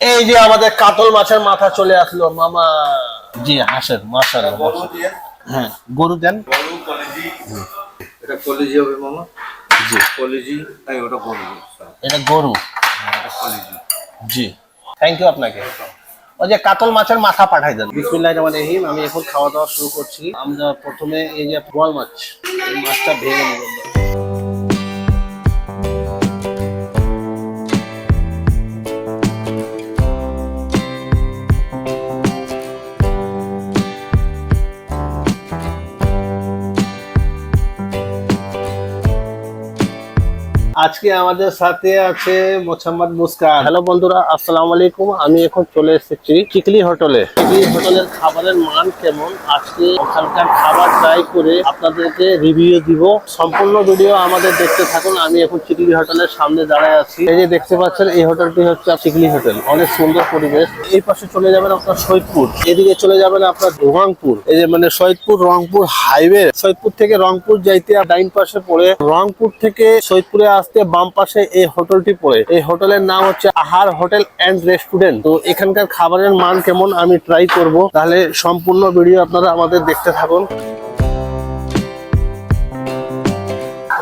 এই যে আমাদের কাতল মাছের মাথা চলে আসলো মামা। জি হাসেন মাসাল হ্যাঁ গরু দেন। এটা কলেজি হবে মামা? জি। কলেজি? ওটা বলব এটা গরু। কলেজি। জি। থ্যাংক ইউ আপনাকে। ওই যে কাতল মাছের মাথা পাঠাই দেন। বিসমিল্লাহ রহমান রহিম আমি এখন খাওয়া দাওয়া শুরু করছি। আমরা প্রথমে এই যে বোয়াল মাছ এই মাছটা ভেঙে নেব। আজকে আমাদের সাথে আছে মোসাম্মদ মুস্কান। হ্যালো বন্ধুরা, আসসালামু আলাইকুম। আমি এখন চলে এসেছি চিকলি হোটেলে। চিকলি হোটেলের খাবারের মান কেমন? আজকে ওখানকার খাবার ট্রাই করে আপনাদেরকে রিভিউ দিব। সম্পূর্ণ ভিডিও আমাদের দেখতে থাকুন। আমি এখন চিকলি হোটেলের সামনে দাঁড়ায় আছি। এই যে দেখতে পাচ্ছেন, এই হোটেলটি হচ্ছে চিকলি হোটেল। অনেক সুন্দর পরিবেশ। এই পাশে চলে যাবেন আপনার সৈয়দপুর। এদিকে চলে যাবেন আপনার রংপুর। এই যে মানে সৈয়দপুর, রংপুর হাইওয়ে সৈয়দপুর থেকে রংপুর যাইতে ডাইন পাশে পড়ে রংপুর থেকে সৈয়দপুরে আসতে বাম পাশে এই হোটেলটি পড়ে। এই হোটেলের নাম হচ্ছে আহার হোটেল এন্ড রেস্টুরেন্ট। তো এখানকার খাবারের মান কেমন আমি ট্রাই করব। তাহলে সম্পূর্ণ ভিডিও আপনারা আমাদের দেখতে থাকুন।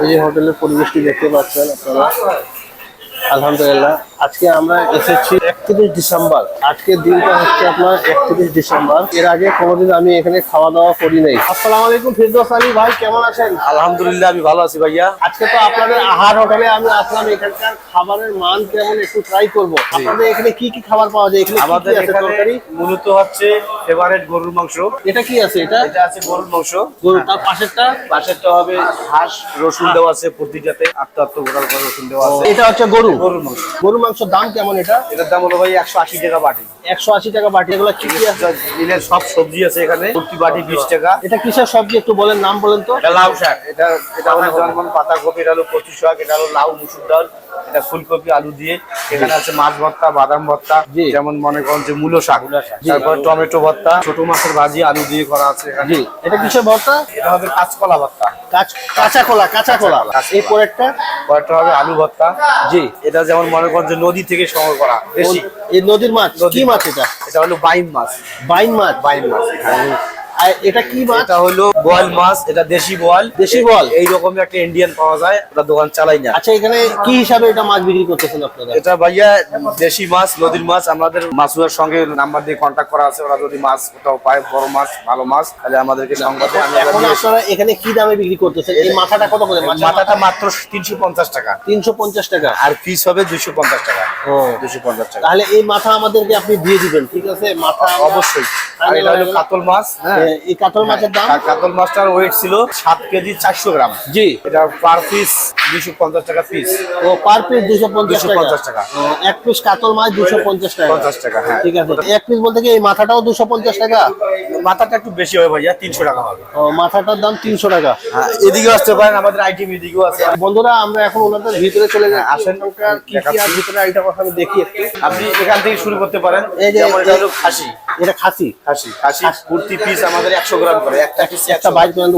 এই হোটেলের পরিবেশটি দেখতে পাচ্ছেন আপনারা। আলহামদুলিল্লাহ। আজকে আমরা এসেছি একত্রিশ ডিসেম্বর। আজকের দিনটা হচ্ছে আপনার একত্রিশ ডিসেম্বর। এর আগে কোনোদিন আমি এখানে খাওয়া দাওয়া করি নাই। আসসালামু আলাইকুম ফিরদৌস আলী ভাই কেমন আছেন? আলহামদুলিল্লাহ আমি ভালো আছি ভাইয়া। আজকে তো আপনাদের আহার হোটেলে আমি আসলাম এখানকার খাবারের মান কেমন একটু ট্রাই করব। আপনাদের এখানে কি কি খাবার পাওয়া যায়? এখানে আমাদের এখানে মূলত হচ্ছে ফেভারেট গরুর মাংস। এটা কি আছে এটা? এটা আছে গরুর মাংস। গরু তার পাশেরটা? পাশেরটা হবে হাঁস রসুন দেওয়া আছে প্রতিটাতে। আটটা আটটা গোটার করে রসুন দেওয়া আছে। এটা হচ্ছে গরু। গরুর মাংস। গরু মাংসের দাম কেমন এটা? এটার দাম হলো ভাই একশো আশি টাকা বাটি। একশো আশি টাকা বাটি এগুলো কি কি আছে? সব সবজি আছে এখানে প্রতি বাটি বিশ টাকা। এটা কিসের সবজি একটু বলেন নাম বলেন তো। লাউ শাক এটা এটা হলো যেমন পাতাকপি এটা হলো কচু শাক এটা হলো লাউ মুসুর ডাল। এটা ফুলকপি আলু দিয়ে। এখানে আছে মাছ ভর্তা বাদাম ভর্তা যেমন মনে করেন যে মূলো শাক। তারপর টমেটো ভর্তা ছোট মাছের ভাজি আলু দিয়ে করা আছে এখানে। এটা কিসের ভর্তা? এটা হবে কাঁচকলা ভর্তা। কাঁচ কাঁচা কলা কাঁচা কলা এই পরেরটা? কয়েকটা হবে আলু ভর্তা। জি। এটা যেমন মনে করেন যে নদী থেকে সংগ্রহ করা বেশি এই নদীর মাছ কি মাছ এটা? এটা হলো বাইম মাছ। বাইন মাছ। বাইম মাছ। আর এটা কি মাছ? এটা হলো বোয়াল মাছ এটা দেশি বোয়াল। দেশি বোয়াল? এই রকমের একটা ইন্ডিয়ান পাওয়া যায় ওটা দোকান চালাই না। আচ্ছা এখানে কি হিসাবে এটা মাছ বিক্রি করতেছেন আপনারা? এটা ভাইয়া দেশি মাছ নদীর মাছ আমাদের মাছুয়ার সঙ্গে নাম্বার দিয়ে কন্ট্যাক্ট করা আছে ওরা যদি মাছ কোথাও পায় বড় মাছ ভালো মাছ তাহলে আমাদেরকে সংবাদে এখন আপনারা এখানে কি দামে বিক্রি করতেছেন? এই মাথাটা কত করে? মাথাটা মাত্র তিনশো পঞ্চাশ টাকা। তিনশো পঞ্চাশ টাকা? আর পিস হবে দুইশো পঞ্চাশ টাকা। ও। দুশো পঞ্চাশ টাকা। তাহলে এই মাথা আমাদেরকে আপনি দিয়ে দিবেন ঠিক আছে? মাথা অবশ্যই। আর এটা হলো কাতল মাছ হ্যাঁ? এই কাতল মাছের দাম? কাতল মাছটার ওয়েট ছিল সাত কেজি চারশো গ্রাম। জি। এটা পার পিস দুইশো পঞ্চাশ টাকা পিস ও পার পিস দুশো পঞ্চাশ 250 টাকা। এক পিস কাতল মাছ দুশো পঞ্চাশ টাকা। পঞ্চাশ টাকা হ্যাঁ। ঠিক আছে এক পিস বলতে কি এই মাথাটাও দুশো পঞ্চাশ টাকা? মাথাটা একটু বেশি হবে ভাইয়া তিনশো টাকা হবে। ও মাথাটার দাম তিনশো টাকা। হ্যাঁ এদিকেও আসতে পারেন আমাদের আইটেম এদিকেও আছে। বন্ধুরা আমরা এখন ওনাদের ভিতরে চলে যাই আসেন। কি কি আর ভিতরে আইটা কথা আমি দেখি একটু। আপনি এখান থেকে শুরু করতে পারেন। এই যে- এটা হলো খাসি। এটা খাসি। খাসি খাসি প্রতি পিস আমাদের একশো গ্রাম করে একটা পিস একটা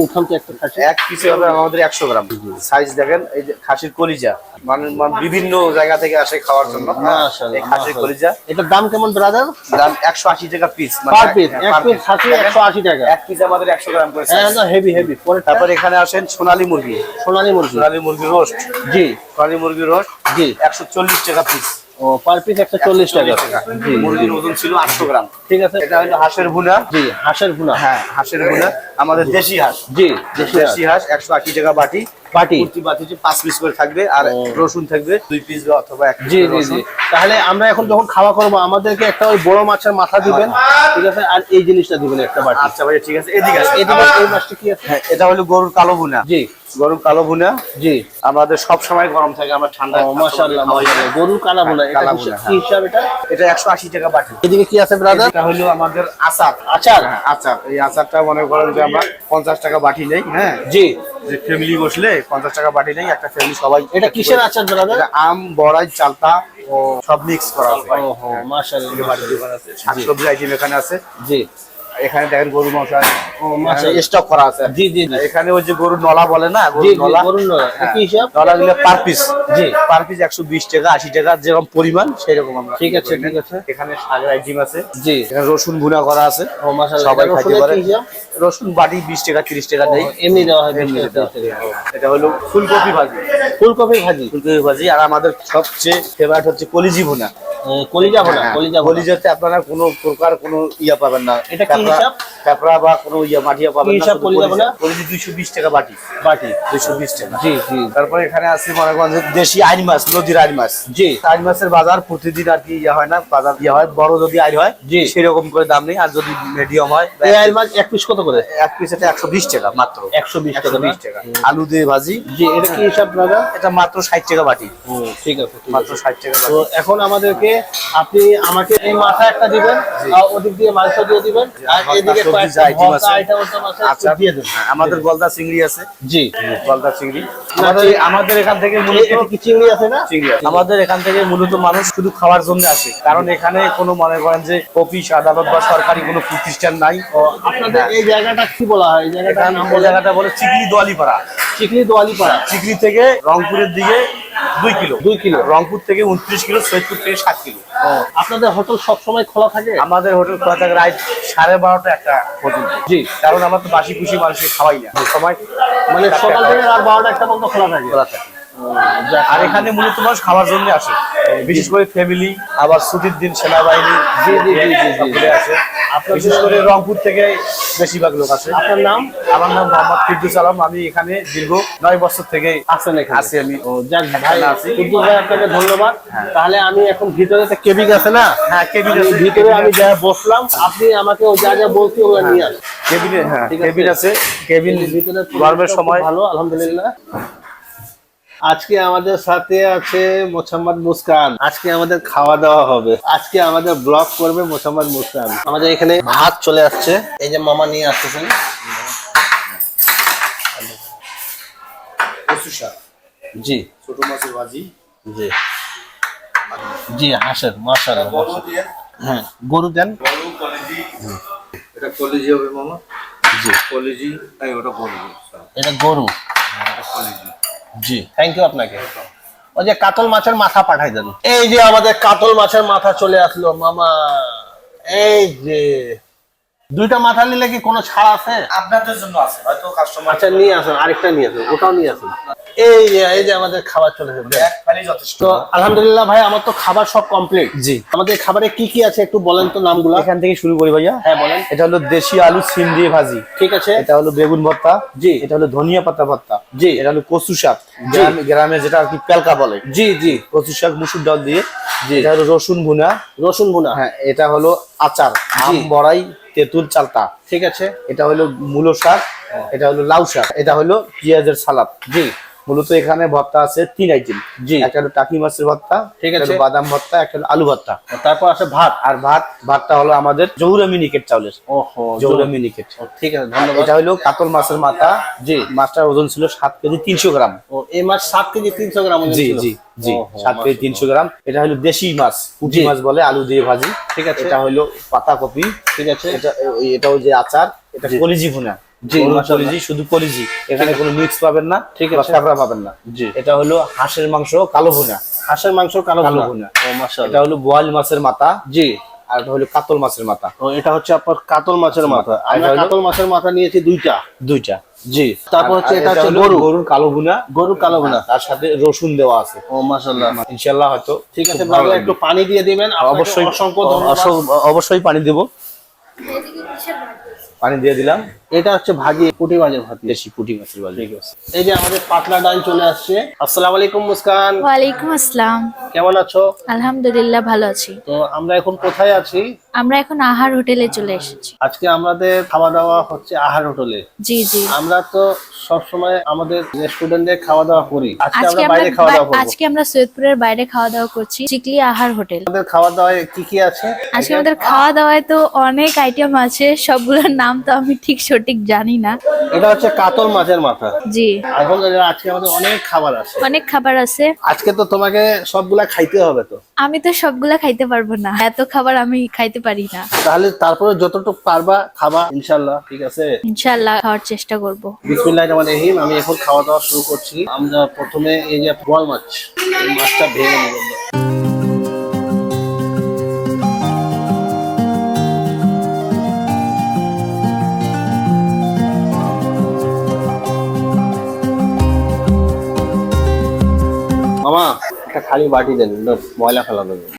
উঠান তো একটা খাসি। এক পিসে হবে আমাদের একশো গ্রাম। সাইজ দেখেন এই যে খাসির কলিজা। মানে মানে বিভিন্ন জায়গা থেকে আসে খাওয়ার জন্য। হ্যাঁ, এই খাসির কলিজা। এটার দাম কেমন ব্রাদার দাম একশো আশি টাকা পিস পার পিস এক পিস খাসি একশো আশি টাকা। এক পিস আমাদের একশো গ্রাম করে হ্যাঁ। হেভি হেভি পরে তারপর এখানে আসেন সোনালী মুরগি। সোনালী মুরগি। সোনালী মুরগির রোস্ট জি। সোনালী মুরগির রোস্ট জি। একশো চল্লিশ টাকা পিস ও পার পিস একশো চল্লিশ টাকা। জি মুরগির ওজন ছিল গ্রাম। ঠিক আছে। এটা হলো হাঁসের ভুনা। জি হাঁসের ভুনা। হ্যাঁ হাঁসের ভুনা। আমাদের দেশি হাঁস। জি দেশি হাঁস। একশো আশি টাকা বাটি। বাটি। বাটিতে পাঁচ পিস করে থাকবে আর রসুন থাকবে দুই পিস অথবা এক জি জি জি। তাহলে আমরা এখন যখন খাওয়া করব আমাদেরকে একটা ওই বড় মাছের মাথা দিবেন ঠিক আছে? আর এই জিনিসটা দিবেন একটা বাটি। আচ্ছা ভাই ঠিক আছে। এদিকে। এটা এই মাছটা কি আছে? হ্যাঁ, এটা হলো গরুর কালো ভুনা। জি। গরুর কালো ভুনা। জি। আমাদের সব সময় গরম থাকে আমরা ঠান্ডা মাশাআল্লাহ মাশাআল্লাহ। গরুর কালা বোনা এটা কি হিসাব এটা? এটা একশো আশি টাকা বাটি। এদিকে কি আছে ব্রাদার এটা হলো আমাদের আচার। আচার? হ্যাঁ, আচার। এই আচারটা মনে করেন যে আমরা পঞ্চাশ টাকা বাটি নেই হ্যাঁ? জি। যে ফ্যামিলি বসলে পঞ্চাশ টাকা বাটি নেই একটা ফ্যামিলি সবাই এটা কিসের আচার দাদা আম বড়াই চালতা ও সব মিক্স করা আছে। মাশাআল্লাহ। শাকসবজি আইটেম এখানে আছে। জি। এখানে দেখেন ও মাশাআল্লাহ। স্টক করা আছে। জি জি এখানে ওই যে গরুর নলা বলে না গরুর নলা? বলুন না হ্যাঁ। কি হিসাব? নলা গুলো পার পিস জি। পার পিস একশো বিশ টাকা আশি টাকা যেরকম পরিমাণ সেই রকম আমরা ঠিক আছে, ঠিক আছে। এখানে শাকের আইটেম আছে। জি। এখানে রসুন ভুনা করা আছে। সবাই খাইতে পারে। রসুন বাটি বিশ টাকা তিরিশ টাকা দেয় এমনি দেওয়া হয়। এটা হলো ফুলকপি ভাজি। ফুলকপি ভাজি? ফুলকপি ভাজি আর আমাদের সবচেয়ে ফেভারিট হচ্ছে কলিজি ভুনা। কলিজা ভোনা হ্যাঁ, কলিজা ভোনা। কলিজাতে আপনারা কোনো প্রকার কোনো ইয়া পাবেন না। এটা কি হিসাব? কাঁকড়া বা কোনো ইয়া মাটিয়া পাবেন না টাকা বাটি। বাটি। দুইশো বিশ টাকা। জি জি। তারপরে এখানে আছে মনে করেন যে দেশি আইন মাছ নদীর আইন মাছ। জি। আইন মাছের বাজার প্রতিদিন আর কি ইয়া হয় না বাজার ইয়া হয় বড় যদি আইন হয় জি। সেরকম করে দাম নেই আর যদি মিডিয়াম হয় এই আইল মাছ এক পিস কত করে? এক পিস এটা একশো বিশ টাকা মাত্র। একশো বিশ একশো টাকা বিশ টাকা। আলু দিয়ে ভাজি। জি এটা কি হিসাব দাদা? এটা মাত্র ষাট টাকা বাটি। ঠিক আছে মাত্র আছে। ষাট টাকা তো এখন আমাদেরকে আপনি আমাকে এই মাথা একটা দিবেন ওদিক দিয়ে মাংস দিয়ে দিবেন আর এদিকে আছে। আছে আচ্ছা দিয়ে দেন হ্যাঁ, আমাদের গলদা চিংড়ি আছে। জি। গলদা চিংড়ি। আমাদের আমাদের এখান থেকে মূলত কি চিংড়ি আছে না? চিংড়ি আমাদের এখান থেকে মূলত মানুষ শুধু খাওয়ার জন্য আসে। কারণ এখানে কোনো মনে করেন যে অফিস আদালত বা সরকারি কোনো প্রতিষ্ঠান নাই। আপনাদের এই জায়গাটা কি বলা হয়? এই বলে জায়গাটা বলে চিকলি দোয়ালিপাড়া। চিকলি দোয়ালিপাড়া। চিকলি থেকে রংপুরের দিকে দুই কিলো। দুই কিলো। রংপুর থেকে উনত্রিশ কিলো সৈয়দপুর থেকে সাত কিলো। আপনাদের হোটেল সবসময় খোলা থাকে? আমাদের হোটেল খোলা থাকে রাত সাড়ে বারোটা একটা পর্যন্ত। জি। কারণ আমরা তো বাসি খুশি মানুষকে খাওয়াই না। সময় মানে সকাল থেকে রাত বারোটা একটা পর্যন্ত খোলা থাকে? খোলা থাকে। আর এখানে মূলত মানুষ খাওয়ার জন্য আসে। বিশেষ করে ফ্যামিলি আবার ছুটির দিন সেনাবাহিনী জি, জি, জি, জি, জি। আসে। বিশেষ করে রংপুর থেকে বেশিরভাগ লোক আসে। আপনার নাম? আমার নাম মোহাম্মদ ফিরদুস আলম। আমি এখানে দীর্ঘ নয় বছর থেকে আছেন এখানে। আছি আমি। ও যাক ভাই আছি। আপনাকে ধন্যবাদ। তাহলে আমি এখন ভিতরে তো কেবিন আছে না? হ্যাঁ কেবিন আছে। ভিতরে আমি যা বসলাম আপনি আমাকে ও যা যা বলছি ওগুলো নিয়ে আসেন। কেবিনে হ্যাঁ কেবিন আছে? কেবিন ভিতরে গরমের সময়। ভালো আলহামদুলিল্লাহ। আজকে আমাদের সাথে আছে মোসাম্মদ মুস্কান। আজকে আমাদের খাওয়া দাওয়া হবে। আজকে আমাদের ব্লগ করবে মোসাম্মদ মুস্কান। আমাদের এখানে ভাত চলে আসছে। এই যে মামা নিয়ে আসতেছেন। জি। ছোট মাছের ভাজি। জি। জি হাসেন মাশাআল্লাহ। হ্যাঁ গরু দেন। এটা কলেজি হবে মামা। জি। কলেজি ওটা গরু। এটা গরু। কলেজি। জি। থ্যাংক ইউ আপনাকে। ওই যে কাতল মাছের মাথা পাঠাই দেন। এই যে আমাদের কাতল মাছের মাথা চলে আসলো মামা। এই যে। দুইটা মাথা নিলে কি কোনো ছাড় আছে? আপনাদের জন্য আছে হয়তো কাস্টমার আচ্ছা নিয়ে আসুন আরেকটা নিয়ে আসুন ওটাও নিয়ে আসুন। এই যে এই যে আমাদের খাবার চলে এসেছে যথেষ্ট। তো আলহামদুলিল্লাহ ভাই আমার তো খাবার সব কমপ্লিট জি। আমাদের খাবারে কি কি আছে একটু বলেন তো নামগুলো? এখান থেকে শুরু করি ভাইয়া। হ্যাঁ বলেন। এটা হলো দেশি আলু সিম দিয়ে ভাজি। ঠিক আছে। এটা হলো বেগুন ভর্তা। জি। এটা হলো ধনিয়া পাতা ভর্তা। জি। এটা হলো কচু শাক। গ্রামে গ্রামে যেটা আর কি পেলকা বলে। জি জি। কচু শাক মুসুর ডাল দিয়ে। জি। এটা হলো রসুন ভুনা। রসুন বুনা হ্যাঁ এটা হলো আচার। আম বড়াই তেঁতুল চালতা। ঠিক আছে। এটা হলো মূলো শাক এটা হলো লাউ শাক এটা হলো পেঁয়াজের সালাদ। জি। মূলত এখানে ভর্তা আছে তিন আইটেম জি। একটা হলো টাকি মাছের ভর্তা ঠিক আছে। বাদাম ভর্তা একটা হলো আলু ভর্তা। তারপর আছে ভাত। আর ভাত ভাতটা হলো আমাদের জৌরা মিনিকেট চাউলের। ওহো জৌরা মিনিকেট। ঠিক আছে ধন্যবাদ। এটা হলো কাতল মাছের মাথা। জি। মাছটার ওজন ছিল সাত কেজি তিনশো গ্রাম। ও এই মাছ সাত কেজি তিনশো গ্রাম ওজন জি ছিল। জি জি সাত কেজি। তিনশো গ্রাম। এটা হলো দেশি মাছ পুঁটি মাছ বলে আলু দিয়ে ভাজি। ঠিক আছে। এটা হলো পাতা কপি ঠিক আছে। এটা এই- এটা ওই যে আচার এটা। কলিজি ভুনা। জি, গরুর কলিজি শুধু কলিজি এখানে কোনো মিক্স পাবেন না ঠিক আছে। কাঁকড়া পাবেন না। জি। এটা হলো হাঁসের মাংস কালো ভুনা। হাঁসের মাংস কালো কালো ভুনা। ও মাশাআল্লাহ। এটা হলো বোয়াল মাছের মাথা জি। আর এটা হলো কাতল মাছের মাথা। ও এটা হচ্ছে আপনার কাতল মাছের মাথা। আমরা কাতল মাছের মাথা নিয়েছি দুইটা। দুইটা। জি। তারপর হচ্ছে এটা হচ্ছে গরু। গরুর কালো ভুনা। গরু কালো ভুনা। তার সাথে রসুন দেওয়া আছে। ও মাশাআল্লাহ। হয়তো ঠিক আছে বাবা একটু পানি দিয়ে দিবেন। অবশ্যই অসংখ্য অবশ্যই পানি দেব। পানি দিয়ে দিলাম। এটা হচ্ছে ভাজি পুঁটি মাছের ভাজি দেশি পুঁটি মাছের ভাত ঠিক আছে। এই যে আমাদের পাতলা ডাল চলে আসছে। আসসালামু আলাইকুম মুস্কান। ওয়ালাইকুম আসসালাম। কেমন আছো? আলহামদুলিল্লাহ ভালো আছি। তো আমরা এখন কোথায় আছি? আমরা এখন আহার হোটেলে চলে এসেছি। আজকে আমাদের খাওয়া দাওয়া হচ্ছে আহার হোটেলে। জি জি। আমরা তো সব সময় আমাদের রেস্টুরেন্টে খাওয়া দাওয়া করি। আজকে আমরা বাইরে খাওয়া দাওয়া করব। আজকে আমরা সৈয়দপুরের বাইরে খাওয়া দাওয়া করছি চিকলি আহার হোটেল। আমাদের খাওয়া দাওয়ায় কি কি আছে? আজকে আমাদের খাওয়া দাওয়ায় তো অনেক আইটেম আছে সবগুলোর নাম তো আমি ঠিক সঠিক জানি না। এটা হচ্ছে কাতল মাছের মাথা। জি। আলহামদুলিল্লাহ আজকে আমাদের অনেক খাবার আছে। অনেক খাবার আছে। আজকে তো তোমাকে সবগুলা খাইতে হবে তো। আমি তো সবগুলা খাইতে পারব না। এত খাবার আমি খাইতে পারি না। তাহলে তারপরে যতটুকু পারবা খাবা ইনশাল্লাহ ঠিক আছে? ইনশাল্লাহ খাওয়ার চেষ্টা করব। বিসমিল্লাহ রহমান রহিম আমি এখন খাওয়া দাওয়া শুরু করছি। আমরা প্রথমে এই যে বোয়াল মাছ, এই মাছটা ভেঙে নেব মামা, একটা খালি বাটি দেন ময়লা ফেলা দেবে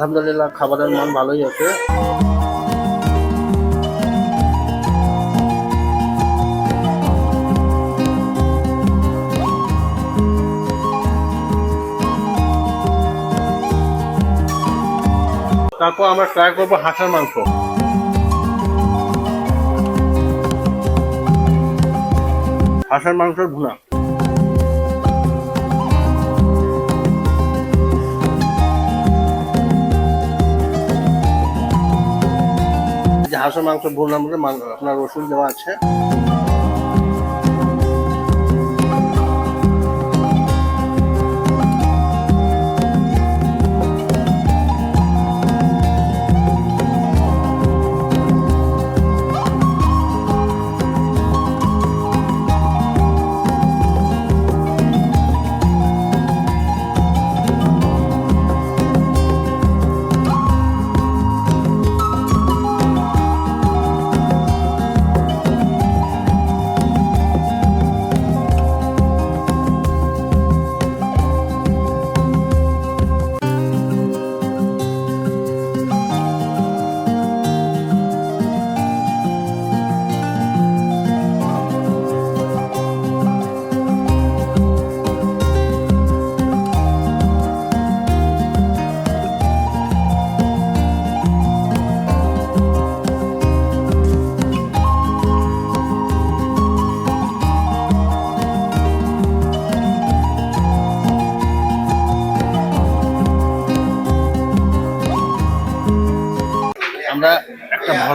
আলহামদুলিল্লাহ খাবারের মান ভালোই আছে। তারপর আমরা ট্রাই করব হাঁসের মাংস। হাঁসের মাংসের ভুনা। হাঁসের মাংস ভুল মাং- আপনার রসুন দেওয়া আছে।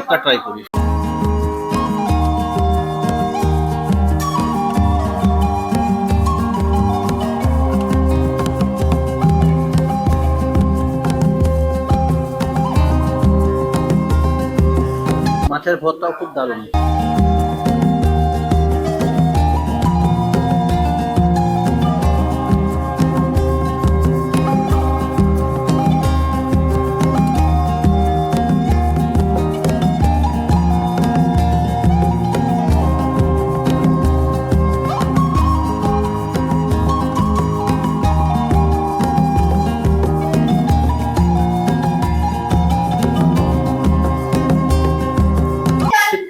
একটা ট্রাই করি। মাছের ভর্তাও খুব দারুণ।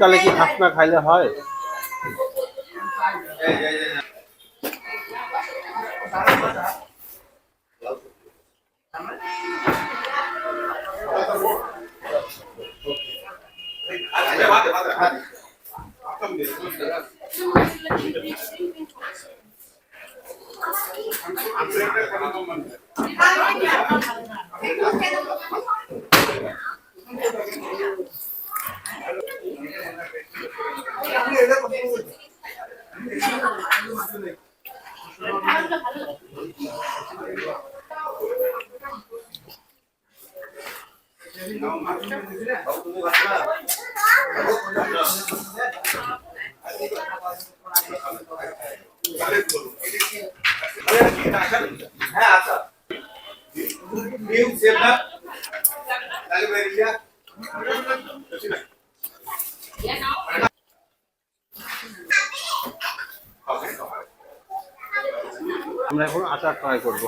শীতকালে কি হাঁস না খাইলে হয়? என்ன আমরা এখন আচার ট্রাই করব।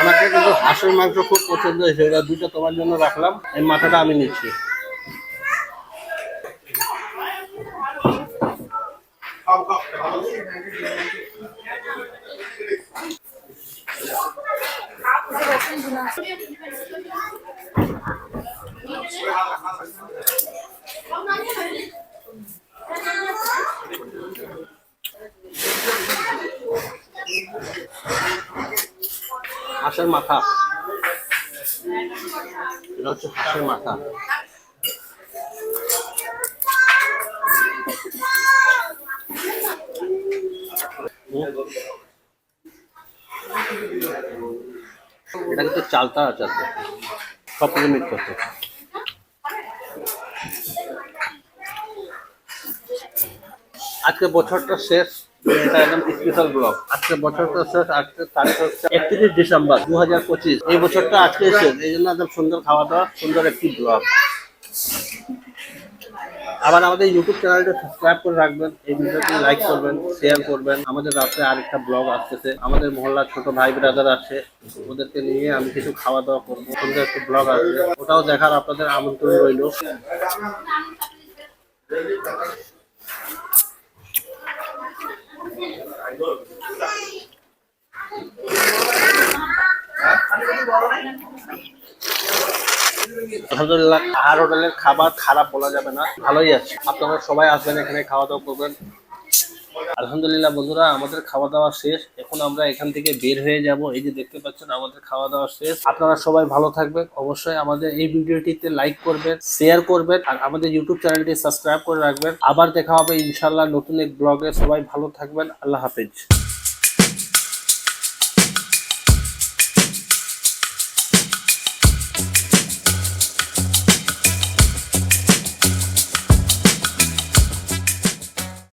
আমাকে কিন্তু হাঁসের মাংস খুব পছন্দ হয়েছে। এটা দুটো তোমার জন্য রাখলাম। এই মাথাটা আমি নিচ্ছি। হাঁসের মাথা এটা হচ্ছে হাঁসের মাথা এটা কিন্তু চালতা আছে মিট আজকে বছরটা শেষ একদম স্পেশাল ব্লগ আজকে বছরটা শেষ, আজকে একত্রিশ ডিসেম্বর দু হাজার পঁচিশ। এই বছরটা আজকে শেষ, এই জন্য একদম সুন্দর খাওয়া দাওয়া, সুন্দর একটি ব্লগ আবার আমাদের ইউটিউব চ্যানেলটা সাবস্ক্রাইব করে রাখবেন, এই ভিডিওটি লাইক করবেন শেয়ার করবেন। আমাদের রাস্তায় আরেকটা ব্লগ আসতেছে। আমাদের মহল্লার ছোট ভাই ব্রাদার আছে, ওদেরকে নিয়ে আমি কিছু খাওয়া দাওয়া করব। ওদের একটা ব্লগ আসবে। ওটাও দেখার আপনাদের আমন্ত্রণ রইল। আলহামদুলিল্লাহ, আহার হোটেলের খাবার খারাপ বলা যাবে না, ভালোই আছে। আপনারা সবাই আসবেন এখানে খাওয়া দাওয়া করবেন। আলহামদুলিল্লাহ বন্ধুরা, আমাদের খাওয়া দাওয়া শেষ। এখন আমরা এখান থেকে বের হয়ে যাব। এই যে দেখতে পাচ্ছেন, আমাদের খাওয়া দাওয়া শেষ। আপনারা সবাই ভালো থাকবেন। অবশ্যই আমাদের এই ভিডিওটিতে লাইক করবেন শেয়ার করবেন, আর আমাদের ইউটিউব চ্যানেলটি সাবস্ক্রাইব করে রাখবেন। আবার দেখা হবে ইনশাল্লাহ নতুন এক ব্লগে সবাই ভালো থাকবেন। আল্লাহ হাফেজ।